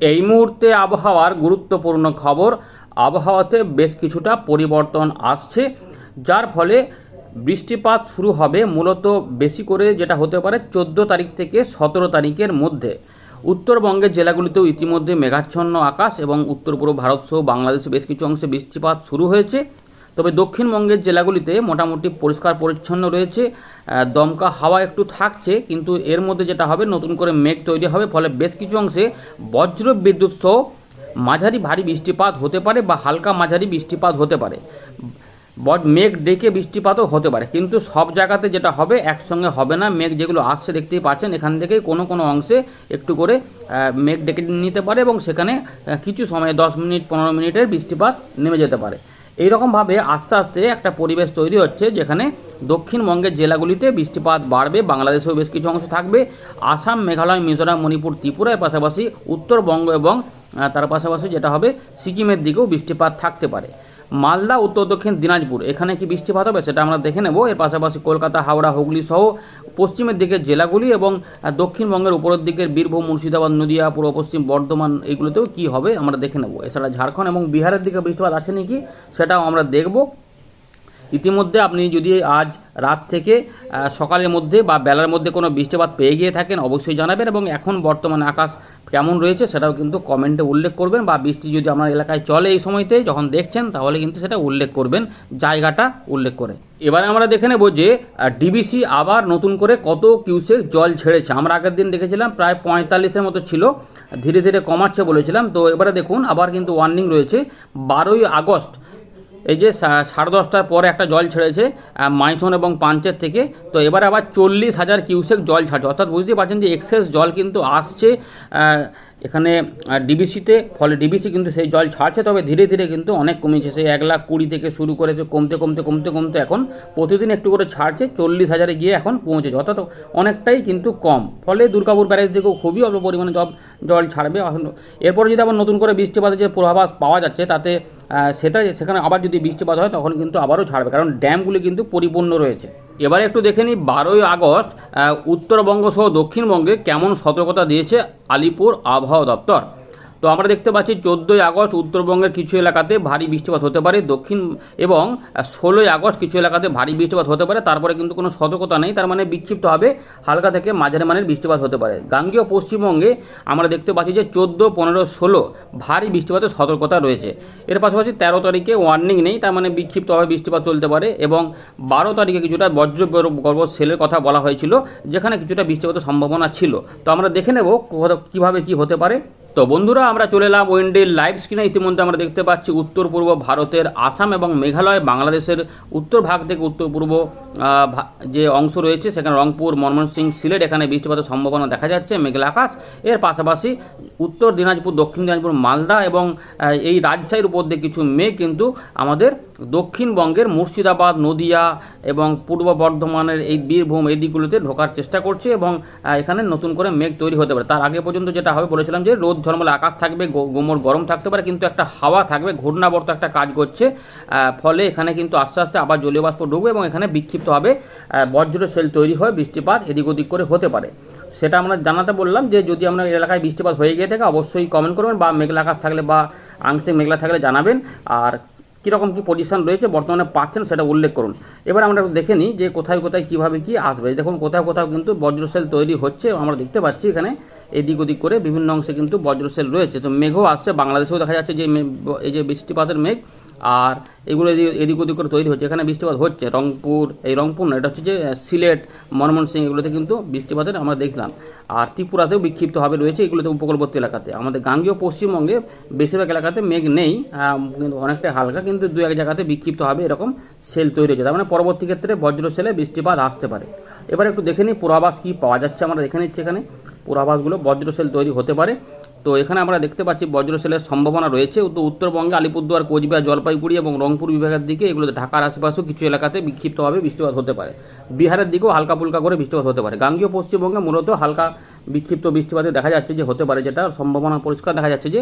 এই মুহূর্তে আবহাওয়ার গুরুত্বপূর্ণ খবর, আবহাওয়াতে বেশ কিছুটা পরিবর্তন আসছে, যার ফলে বৃষ্টিপাত শুরু হবে মূলত বেশি করে যেটা হতে পারে চোদ্দ তারিখ থেকে সতেরো তারিখের মধ্যে। উত্তরবঙ্গের জেলাগুলিতেও ইতিমধ্যে মেঘাচ্ছন্ন আকাশ এবং উত্তর পূর্ব ভারতসহ বাংলাদেশে বেশ কিছু অংশে বৃষ্টিপাত শুরু হয়েছে। তবে দক্ষিণবঙ্গের জেলাগুলিতে মোটামুটি পরিষ্কার পরিচ্ছন্ন রয়েছে। দমকা হাওয়া একটু থাকছে, কিন্তু এর মধ্যে যেটা হবে, নতুন করে মেঘ তৈরি হবে, ফলে বেশ কিছু অংশে বজ্র বিদ্যুৎ সহ মাঝারি ভারী বৃষ্টিপাত হতে পারে বা হালকা মাঝারি বৃষ্টিপাত হতে পারে। বড- মেঘ ডেকে বৃষ্টিপাতও হতে পারে, কিন্তু সব জায়গাতে যেটা হবে, একসঙ্গে হবে না। মেঘ যেগুলো আসছে দেখতেই পাচ্ছেন, এখান থেকেই কোনো কোনো অংশে একটু করে মেঘ ডেকে নিতে পারে এবং সেখানে কিছু সময় দশ মিনিট, পনেরো মিনিটের বৃষ্টিপাত নেমে যেতে পারে। এইরকমভাবে আস্তে আস্তে একটা পরিবেশ তৈরি হচ্ছে যেখানে দক্ষিণবঙ্গের জেলাগুলিতে বৃষ্টিপাত বাড়বে, বাংলাদেশেও বেশ কিছু অংশ থাকবে, আসাম, মেঘালয়, মিজোরাম, মণিপুর, ত্রিপুরার পাশাপাশি উত্তরবঙ্গ এবং তার পাশাপাশি যেটা হবে সিকিমের দিকেও বৃষ্টিপাত থাকতে পারে। মালদা, উত্তর দক্ষিণ দিনাজপুর। এখানে কি বৃষ্টিপাত হবে সেটা আমরা দেখে নেব। এর পাশাপাশি কলকাতা, হাওড়া, হুগলি সহ পশ্চিমের দিকের জেলাগুলি এবং দক্ষিণবঙ্গের উপরের দিকের বীরভূম, মুর্শিদাবাদ, নদিয়া, পূর্ব পশ্চিম, বর্ধমান এইগুলোতেও কি হবে আমরা দেখে নেব। এছাড়া ঝাড়খণ্ড এবং বিহারের দিকে বৃষ্টিপাত আছে নাকি সেটাও আমরা দেখব। ইতিমধ্যে আপনি যদি আজ রাত থেকে সকালের মধ্যে বা বেলার মধ্যে কোনো বৃষ্টিপাত পেয়ে গিয়ে থাকেন অবশ্যই জানাবেন এবং এখন বর্তমানে আকাশ কেমন রয়েছে সেটাও কিন্তু কমেন্টে উল্লেখ করবেন বা বৃষ্টি যদি আমার এলাকায় চলে এই সময়তে যখন দেখছেন, তাহলে কিন্তু সেটা উল্লেখ করবেন, জায়গাটা উল্লেখ করে। এবারে আমরা দেখে নেব যে ডিবিসি আবার নতুন করে কত কিউসেক জল ছেড়েছে। আমরা আগের দিন দেখেছিলাম প্রায় পঁয়তাল্লিশের মতো ছিল, ধীরে ধীরে কমাচ্ছে বলেছিলাম। তো এবারে দেখুন, আবার কিন্তু ওয়ার্নিং রয়েছে। বারোই আগস্ট এই যে সাড়ে দশটার পরে একটা জল ছেড়েছে মাইথন এবং পাঞ্চের থেকে। তো এবার আবার চল্লিশ হাজার কিউসেক জল ছাড়ছে। অর্থাৎ বুঝতেই পারছেন যে এক্সেস জল কিন্তু আসছে এখানে ডিবিসিতে ফলে ডিবিসি কিন্তু সেই জল ছাড়ছে, তবে ধীরে ধীরে কিন্তু অনেক কমেছে। সেই এক লাখ কুড়ি থেকে শুরু করেছে কমতে কমতে কমতে কমতে এখন প্রতিদিন একটু করে ছাড়ছে, চল্লিশ হাজারে গিয়ে এখন পৌঁছেছে। অর্থাৎ অনেকটাই কিন্তু কম। ফলে দুর্গাপুর ব্যারেজ থেকেও খুবই অল্প পরিমাণে জল জল ছাড়বে। এখন- এরপরে যদি আবার নতুন করে বৃষ্টিপাতের যে পূর্বাভাস পাওয়া যাচ্ছে, তাতে সেটা সেখানে আবার যদি বৃষ্টিপাত হয়, তখন কিন্তু আবারও ছাড়বে। কারণ ড্যামগুলি কিন্তু পরিপূর্ণ রয়েছে। এবারে একটু দেখে নিই, বারোই আগস্ট উত্তরবঙ্গ সহ দক্ষিণবঙ্গে কেমন সতর্কতা দিয়েছে আলিপুর আবহাওয়া দপ্তর? তো আমরা দেখতে পাচ্ছি চোদ্দোই আগস্ট উত্তরবঙ্গের কিছু এলাকাতে ভারী বৃষ্টিপাত হতে পারে, দক্ষিণ এবং ষোলোই আগস্ট কিছু এলাকাতে ভারী বৃষ্টিপাত হতে পারে, তারপরে কিন্তু কোনো সতর্কতা নেই, তার মানে বিক্ষিপ্ত হবে, হালকা থেকে মাঝারি মানের বৃষ্টিপাত হতে পারে। গাঙ্গীয় পশ্চিমবঙ্গে আমরা দেখতে পাচ্ছি যে চোদ্দ, পনেরো, ষোলো ভারী বৃষ্টিপাতের সতর্কতা রয়েছে। এর পাশাপাশি তেরো তারিখে ওয়ার্নিং নেই, তার মানে বিক্ষিপ্তভাবে বৃষ্টিপাত চলতে পারে এবং বারো তারিখে কিছুটা বজ্র গর্ব সেলের কথা বলা হয়েছিল, যেখানে কিছুটা বৃষ্টিপাতের সম্ভাবনা ছিল। তো আমরা দেখে নেব কীভাবে কী হতে পারে। তো বন্ধুরা, আমরা চলে এলাম ওয়েন্ডের লাইভ স্ক্রিনে। ইতিমধ্যে আমরা দেখতে পাচ্ছি উত্তর পূর্ব ভারতের আসাম এবং মেঘালয়, বাংলাদেশের উত্তর ভাগ থেকে উত্তর পূর্ব যে অংশ রয়েছে, সেখানে রংপুর ময়মনসিংহ সিলেট, এখানে বৃষ্টিপাতের সম্ভাবনা দেখা যাচ্ছে, মেঘলা আকাশ। এর পাশাপাশি উত্তর দিনাজপুর, দক্ষিণ দিনাজপুর, মালদা এবং এই রাজশাহীর উপর দিয়ে কিছু মেঘ কিন্তু আমাদের দক্ষিণবঙ্গের মুর্শিদাবাদ নদিয়া এবং পূর্ব বর্ধমানের এই বীরভূম এই দিকগুলোতে ঢোকার চেষ্টা করছে এবং এখানে নতুন করে মেঘ তৈরি হতে পারে। তার আগে পর্যন্ত যেটা হবে বলেছিলাম যে রোদ ঝলমলে আকাশ থাকবে গোমর গরম থাকতে পারে কিন্তু একটা হাওয়া থাকবে ঘূর্ণাবর্ত একটা কাজ করছে। ফলে এখানে কিন্তু আস্তে আস্তে আবার জলীয় বাষ্প ঢুকবে এবং এখানে বিক্ষিপ্তভাবে আহ, বজ্র সেল তৈরি হয় বৃষ্টিপাত এদিক ওদিক করে হতে পারে। সেটা আমরা জানাতে বললাম যে যদি আপনার এলাকায় বৃষ্টিপাত হয়ে গিয়ে থাকে অবশ্যই কমেন্ট করবেন বা মেঘলা আকাশ থাকলে বা আংশিক মেঘলা থাকলে জানাবেন। আর কীরকম কী পজিশন রয়েছে, বর্তমানে পাচ্ছেন সেটা উল্লেখ করুন। এবার আমরা একটু দেখে নিই যে কোথায় কোথায় কীভাবে কী আসবে। দেখুন, কোথাও কোথাও কিন্তু বজ্রসেল তৈরি হচ্ছে, আমরা দেখতে পাচ্ছি এখানে এদিক ওদিক করে বিভিন্ন অংশে কিন্তু বজ্রসেল রয়েছে। তো মেঘও আসছে, বাংলাদেশেও দেখা যাচ্ছে যে এই যে বৃষ্টিপাতের মেঘ আর এগুলো এদিক- ওদিক করে তৈরি হচ্ছে। এখানে বৃষ্টিপাত হচ্ছে। রংপুর, এই রংপুর না, এটা হচ্ছে যে সিলেট ময়মনসিংহ এগুলোতে কিন্তু বৃষ্টিপাতের আমরা দেখলাম। আর ত্রিপুরাতেও বিক্ষিপ্তভাবে রয়েছে এগুলোতে উপকূলবর্তী এলাকাতে। আমাদের গাঙ্গীয় পশ্চিমবঙ্গে বেশিরভাগ এলাকাতে মেঘ নেই কিন্তু অনেকটাই হালকা, কিন্তু দু এক জায়গাতে বিক্ষিপ্তভাবে এরকম সেল তৈরি হচ্ছে। তার মানে পরবর্তী ক্ষেত্রে বজ্র সেলে বৃষ্টিপাত আসতে পারে। এবার একটু দেখে নিই পূর্বাভাস কী পাওয়া যাচ্ছে। আমরা দেখে নিচ্ছি এখানে। পূর্বাভাসগুলো বজ্র সেল তৈরি হতে পারে। তো এখানে আমরা দেখতে পাচ্ছি বজ্রশেলের সম্ভাবনা রয়েছে। তো উত্তরবঙ্গে আলিপুরদুয়ার, কোচবিহার, জলপাইগুড়ি এবং রংপুর বিভাগের দিকে এগুলোতে ঢাকার আশেপাশেও কিছু এলাকাতে বিক্ষিপ্তভাবে বৃষ্টিপাত হতে পারে। বিহারের দিকেও হালকা ফুলকা করে বৃষ্টিপাত হতে পারে। গাঙ্গীয় পশ্চিমবঙ্গে মূলত হালকা বিক্ষিপ্ত বৃষ্টিপাতে দেখা যাচ্ছে যে হতে পারে যেটা। সম্ভাবনা পরিষ্কার দেখা যাচ্ছে যে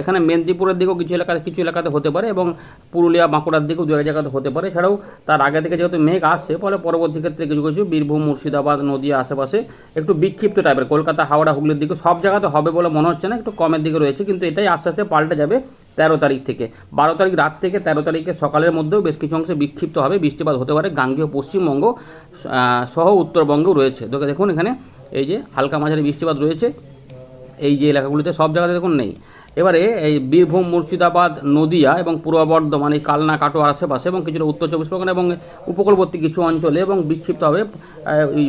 এখানে মেদিনীপুরের দিকেও কিছু এলাকাতে কিছু এলাকাতে হতে পারে এবং পুরুলিয়া, বাঁকুড়ার দিকেও দু এক জায়গাতে হতে পারে। এছাড়াও তার আগে থেকে যেহেতু মেঘ আসছে, ফলে পরবর্তী ক্ষেত্রে কিছু কিছু বীরভূম, মুর্শিদাবাদ, নদিয়া আশেপাশে একটু বিক্ষিপ্ত টাইপের কলকাতা, হাওড়া, হুগলির দিকে সব জায়গাতে হবে বলে মনে হচ্ছে না, একটু কমের দিকে রয়েছে, কিন্তু এটাই আস্তে আস্তে পাল্টে যাবে তেরো তারিখ থেকে। বারো তারিখ রাত থেকে তেরো তারিখে সকালের মধ্যেও বেশ কিছু অংশে বিক্ষিপ্ত হবে। বৃষ্টিপাত হতে পারে। গাঙ্গীয় পশ্চিমবঙ্গ সহ উত্তরবঙ্গেও রয়েছে। দেখে দেখুন এখানে এই যে হালকা মাঝারি বৃষ্টিপাত রয়েছে, এই যে এলাকাগুলিতে সব জায়গাতে দেখুন নেই। এবারে এই বীরভূম, মুর্শিদাবাদ, নদিয়া এবং পূর্ব বর্ধমান, এই কালনা, কাটোয়ার আশেপাশে এবং কিছুটা উত্তর চব্বিশ পরগনা এবং উপকূলবর্তী কিছু অঞ্চলে এবং বিক্ষিপ্ত হবে এই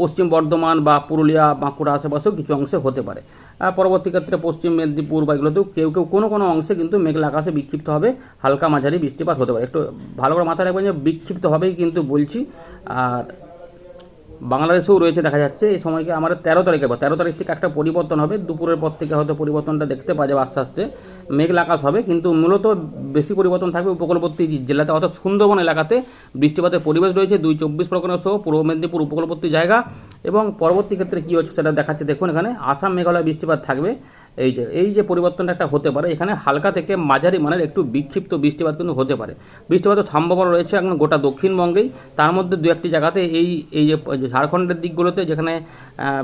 পশ্চিম বর্ধমান বা পুরুলিয়া, বাঁকুড়া আশেপাশেও কিছু অংশে হতে পারে। পরবর্তী ক্ষেত্রে পশ্চিম মেদিনীপুর বা এগুলোতেও কেউ কেউ কোনো কোনো অংশে কিন্তু মেঘলা আকাশে বিক্ষিপ্ত হবে হালকা মাঝারি বৃষ্টিপাত হতে পারে। একটু ভালো করে মাথায় রাখবেন যে বিক্ষিপ্তভাবেই কিন্তু বলছি, আর বাংলাদেশেও রয়েছে, দেখা যাচ্ছে। এই সময়কে আমাদের তেরো তারিখে বা তেরো তারিখ থেকে একটা পরিবর্তন হবে। দুপুরের পর থেকে হয়তো পরিবর্তনটা দেখতে পাওয়া যাবে আস্তে আস্তে। মেঘলা আকাশ হবে, কিন্তু মূলত বেশি পরিবর্তন থাকবে উপকূলবর্তী জেলাতে, অর্থাৎ সুন্দরবন এলাকাতে। বৃষ্টিপাতের পরিবেশ রয়েছে, দুই চব্বিশ পরগনা সহ পূর্ব মেদিনীপুর উপকূলবর্তী জায়গা। এবং পরবর্তী ক্ষেত্রে কী হচ্ছে সেটা দেখাচ্ছে, দেখুন এখানে। আসাম মেঘালয় বৃষ্টিপাত থাকবে। এই যে এই যে পরিবর্তনটা একটা হতে পারে, এখানে হালকা থেকে মাঝারি মানের একটু বিক্ষিপ্ত বৃষ্টিপাত কিন্তু হতে পারে। বৃষ্টিপাতের সম্ভাবনা রয়েছে এখন গোটা দক্ষিণবঙ্গেই। তার মধ্যে দু একটি জায়গাতে এই এই যে ঝাড়খণ্ডের দিকগুলোতে যেখানে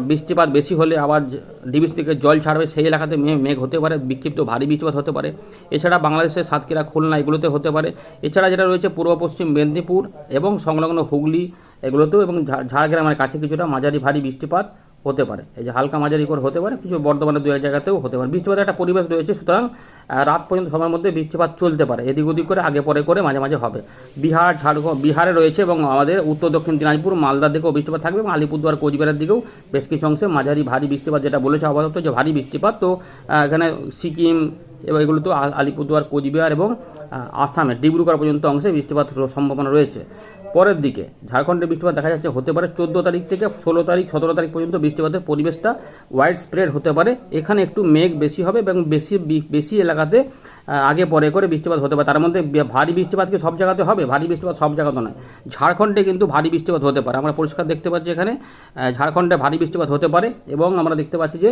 বৃষ্টিপাত বেশি হলে আবার ডিবিস থেকে জল ছাড়বে, সেই এলাকাতে মেঘ হতে পারে, বিক্ষিপ্ত ভারী বৃষ্টিপাত হতে পারে। এছাড়া বাংলাদেশের সাতক্ষীরা, খুলনা এগুলোতে হতে পারে। এছাড়া যেটা রয়েছে পূর্ব পশ্চিম মেদিনীপুর এবং সংলগ্ন হুগলি এগুলোতেও এবং ঝাড়- ঝাড়গ্রামের কাছে কিছুটা মাঝারি ভারী বৃষ্টিপাত হতে পারে। এই যে হালকা মাঝারি করে হতে পারে, কিছু বর্ধমানের দু এক জায়গাতেও হতে পারে। বৃষ্টিপাতের একটা পরিবেশ রয়েছে, সুতরাং রাত পর্যন্ত সময়ের মধ্যে বৃষ্টিপাত চলতে পারে। এদিক ওদিক করে আগে পরে করে মাঝে মাঝে হবে। বিহার ঝাড়খণ্ড বিহারে রয়েছে এবং আমাদের উত্তর, দক্ষিণ, দিনাজপুর, মালদার দিকেও বৃষ্টিপাত থাকবে এবং আলিপুরদুয়ার, কোচবিহারের দিকেও বেশ কিছু অংশে মাঝারি ভারী বৃষ্টিপাত, যেটা বলেছে আপাতত যে ভারী বৃষ্টিপাত। তো এখানে সিকিম এবং এগুলো তো আলিপুরদুয়ার, কোচবিহার এবং আসামের, ডিব্রুগড় পর্যন্ত অংশে বৃষ্টিপাত সম্ভাবনা রয়েছে। পরের দিকে, ঝাড়খণ্ডের বৃষ্টিপাত দেখা যাচ্ছে, হতে পারে চোদ্দ তারিখ থেকে ষোলো তারিখ, সতেরো তারিখ পর্যন্ত বৃষ্টিপাতের পরিবেশটা ওয়াইড স্প্রেড হতে পারে। এখানে একটু মেঘ বেশি হবে এবং বেশি বেশি এলাকাতে আগে পরে করে বৃষ্টিপাত হতে পারে। তার মধ্যে ভারী বৃষ্টিপাত কি সব জায়গাতে হবে? ভারী বৃষ্টিপাত সব জায়গাতে নয়। ঝাড়খণ্ডে কিন্তু ভারী বৃষ্টিপাত হতে পারে। আমরা পরিষ্কার দেখতে পাচ্ছি এখানে ঝাড়খণ্ডে ভারী বৃষ্টিপাত হতে পারে এবং আমরা দেখতে পাচ্ছি যে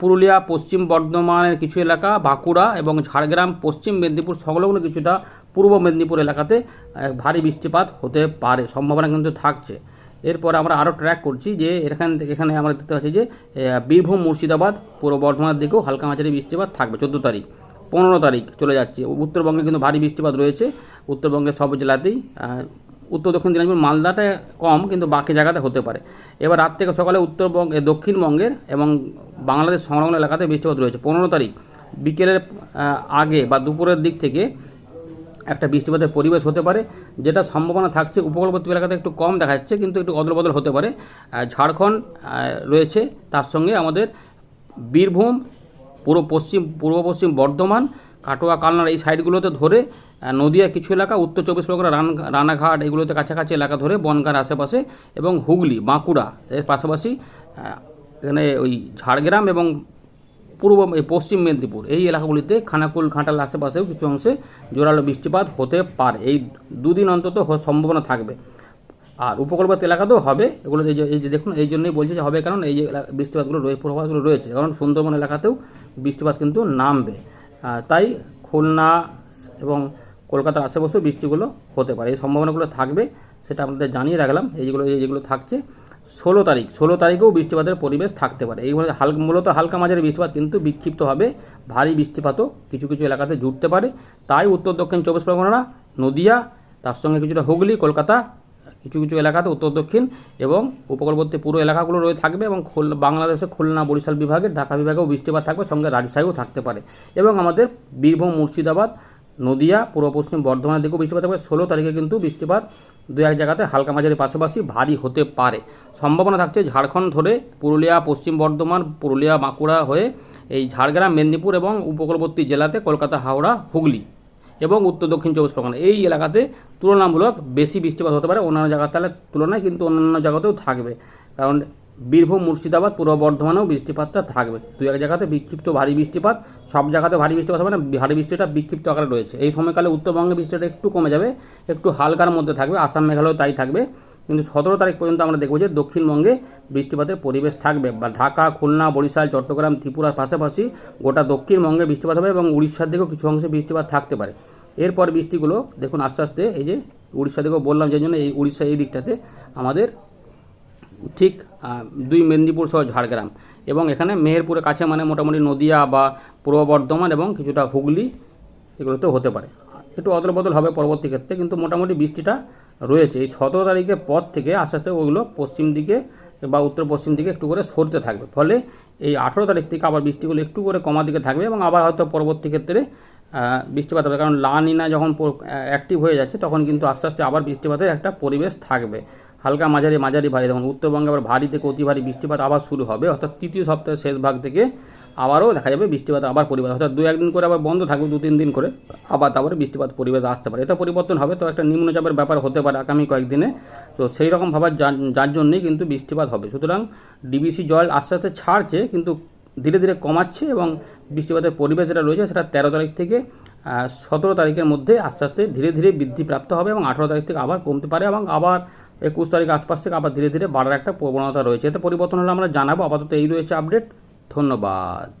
পুরুলিয়া, পশ্চিম বর্ধমানের কিছু এলাকা, বাঁকুড়া এবং ঝাড়গ্রাম, পশ্চিম মেদিনীপুর সংলগ্ন কিছুটা পূর্ব মেদিনীপুর এলাকাতে ভারী বৃষ্টিপাত হতে পারে। সম্ভাবনা কিন্তু থাকছে। এরপর আমরা আরও ট্র্যাক করছি যে, এখান থেকে এখানে আমরা দেখতে পাচ্ছি যে বীরভূম মুর্শিদাবাদ, পূর্ব বর্ধমানের দিকেও হালকা মাঝারি বৃষ্টিপাত থাকবে। চোদ্দ তারিখ। পনেরো তারিখ চলে যাচ্ছে। উত্তরবঙ্গে কিন্তু ভারী বৃষ্টিপাত রয়েছে। উত্তরবঙ্গের সব জেলাতেই উত্তর দক্ষিণ দিনাজপুর মালদাটা কম, কিন্তু বাকি জায়গাতে হতে পারে। এবার রাত থেকে সকালে উত্তরবঙ্গ দক্ষিণবঙ্গের এবং বাংলাদেশ সংলগ্ন এলাকাতে বৃষ্টিপাত রয়েছে। পনেরো তারিখ, বিকেলের আগে বা দুপুরের দিক থেকে একটা বৃষ্টিপাতের পরিবেশ হতে পারে, যেটা সম্ভাবনা থাকছে। উপকূলবর্তী এলাকাতে একটু কম দেখা যাচ্ছে, কিন্তু একটু অদলবদল হতে পারে। ঝাড়খণ্ড রয়েছে। তার সঙ্গে আমাদের বীরভূম পুরো পশ্চিম, পূর্ব পশ্চিম বর্ধমান, কাটোয়া, কালনার এই সাইডগুলোতে ধরে নদিয়া কিছু এলাকা, উত্তর চব্বিশ পরগনা, রান, রানাঘাট এগুলোতে কাছাকাছি এলাকা ধরে, বনগাঁর আশেপাশে এবং হুগলি, বাঁকুড়া এর পাশাপাশি এখানে ওই ঝাড়গ্রাম এবং পূর্ব পশ্চিম মেদিনীপুর এই এলাকাগুলিতে খানাকুল ঘাটাল আশেপাশেও কিছু অংশে জোরালো বৃষ্টিপাত হতে পারে। এই দুদিন অন্তত সম্ভাবনা থাকবে। আর উপকূলবর্তী এলাকাতেও হবে, এগুলো এই যে দেখুন, এই জন্যই বলছি যে হবে কারণ এই যে বৃষ্টিপাতগুলো রয়ে পূর্বাভাসগুলো রয়েছে। কারণ সুন্দরবন এলাকাতেও বৃষ্টিপাত কিন্তু নামবে। তাই খুলনা এবং কলকাতার আশেপাশেও বৃষ্টিগুলো হতে পারে। এই সম্ভাবনাগুলো থাকবে, সেটা আপনাদের জানিয়ে রাখলাম। এই যেগুলো এই যেগুলো থাকছে, ষোলো তারিখ ষোলো তারিখেও বৃষ্টিপাতের পরিবেশ থাকতে পারে। এই হালকা মূলত হালকা মাঝারি বৃষ্টিপাত কিন্তু বিক্ষিপ্ত হবে। ভারী বৃষ্টিপাতও কিছু কিছু এলাকাতে জুটতে পারে। তাই উত্তর দক্ষিণ চব্বিশ পরগনা, নদিয়া, তার সঙ্গে কিছুটা হুগলি, কলকাতা কিছু কিছু এলাকাতে উত্তর, দক্ষিণ এবং উপকূলবর্তী পুরো এলাকাগুলো রয়ে থাকবে এবং খুলনা বাংলাদেশে খুলনা, বরিশাল বিভাগে, ঢাকা বিভাগেও বৃষ্টিপাত থাকবে, সঙ্গে রাজশাহীও থাকতে পারে। এবং আমাদের বীরভূম, মুর্শিদাবাদ, নদিয়া, পূর্ব পশ্চিম বর্ধমানের দিকেও বৃষ্টিপাত থাকবে। ষোলো তারিখে কিন্তু বৃষ্টিপাত দু এক জায়গাতে হালকা মাঝারি পাশাপাশি ভারী হতে পারে। সম্ভাবনা থাকছে ঝাড়খণ্ড ধরে পুরুলিয়া, পশ্চিম বর্ধমান, পুরুলিয়া, বাঁকুড়া হয়ে এই ঝাড়গ্রাম, মেদিনীপুর এবং উপকূলবর্তী জেলাতে কলকাতা, হাওড়া, হুগলি। এবং উত্তর দক্ষিণ চব্বিশ পরগনা। এই এলাকাতে তুলনামূলক বেশি বৃষ্টিপাত হতে পারে অন্যান্য জায়গার তাহলে তুলনায়, কিন্তু অন্যান্য জায়গাতেও থাকবে। কারণ বীরভূম, মুর্শিদাবাদ, পূর্ব বর্ধমানেও বৃষ্টিপাতটা থাকবে। দু এক জায়গাতে বিক্ষিপ্ত ভারী বৃষ্টিপাত, সব জায়গাতে ভারী বৃষ্টিপাত হবে না, ভারী বৃষ্টিটা বিক্ষিপ্ত আকারে রয়েছে। এই সময়কালে উত্তরবঙ্গে বৃষ্টিটা একটু কমে যাবে, একটু হালকার মধ্যে থাকবে, আসাম, মেঘালয় তাই থাকবে। কিন্তু সতেরো তারিখ পর্যন্ত আমরা দেখব যে দক্ষিণবঙ্গে বৃষ্টিপাতের পরিবেশ থাকবে। বা ঢাকা, খুলনা, বরিশাল, চট্টগ্রাম, ত্রিপুরার পাশাপাশি গোটা দক্ষিণবঙ্গে বৃষ্টিপাত হবে এবং উড়িষ্যার দিকেও কিছু অংশে বৃষ্টিপাত থাকতে পারে। এরপর বৃষ্টিগুলো দেখুন আস্তে আস্তে এই যে উড়িষ্যা দিকেও বললাম যে জন্য এই উড়িষ্যা এই দিকটাতে আমাদের ঠিক দুই মেদিনীপুর সহ ঝাড়গ্রাম এবং এখানে মেহেরপুরের কাছে মানে মোটামুটি নদিয়া বা পূর্ব বর্ধমান এবং কিছুটা হুগলি এগুলোতেও হতে পারে। একটু অদল বদল হবে পরবর্তী ক্ষেত্রে, কিন্তু মোটামুটি বৃষ্টিটা রয়েছে, এই সতেরো তারিখের পর থেকে আস্তে আস্তে ওগুলো পশ্চিম দিকে বা উত্তর পশ্চিম দিকে একটু করে সরতে থাকবে। ফলে এই আঠেরো তারিখ থেকে আবার বৃষ্টিগুলো একটু করে কমা দিকে থাকবে এবং আবার হয়তো পরবর্তী ক্ষেত্রে বৃষ্টিপাত হবে। কারণ লা নিনা যখন অ্যাক্টিভ হয়ে যাচ্ছে, তখন কিন্তু আস্তে আস্তে আবার বৃষ্টিপাতের একটা পরিবেশ থাকবে। হালকা মাঝারি মাঝারি ভারী। তখন উত্তরবঙ্গে আবার ভারী থেকে অতি ভারী বৃষ্টিপাত আবার শুরু হবে। অর্থাৎ তৃতীয় সপ্তাহের শেষ ভাগ থেকে আবারও দেখা যাবে বৃষ্টিপাত আবার পরিবেশ অর্থাৎ দু একদিন করে আবার বন্ধ থাকবে দু তিন দিন করে, আবার তারপরে বৃষ্টিপাত পরিবেশ আসতে পারে। এটা পরিবর্তন হবে, তো একটা নিম্নচাপের ব্যাপার হতে পারে আগামী কয়েকদিনে। তো সেই রকম ভাবার যার- জন্যই কিন্তু বৃষ্টিপাত হবে। সুতরাং ডিবিসি জল আস্তে আস্তে ছাড়ছে, কিন্তু ধীরে ধীরে কমাচ্ছে এবং বৃষ্টিপাতের পরিবেশ যেটা রয়েছে সেটা তেরো তারিখ থেকে সতেরো তারিখের মধ্যে আস্তে আস্তে ধীরে ধীরে বৃদ্ধি প্রাপ্ত হবে এবং আঠেরো তারিখ থেকে আবার কমতে পারে এবং আবার একুশ তারিখ আশপাশ থেকে আবার ধীরে ধীরে বাড়ার একটা প্রবণতা রয়েছে। এতে পরিবর্তন হলে আমরা জানাব। আপাতত এই রয়েছে আপডেট ধন্যবাদ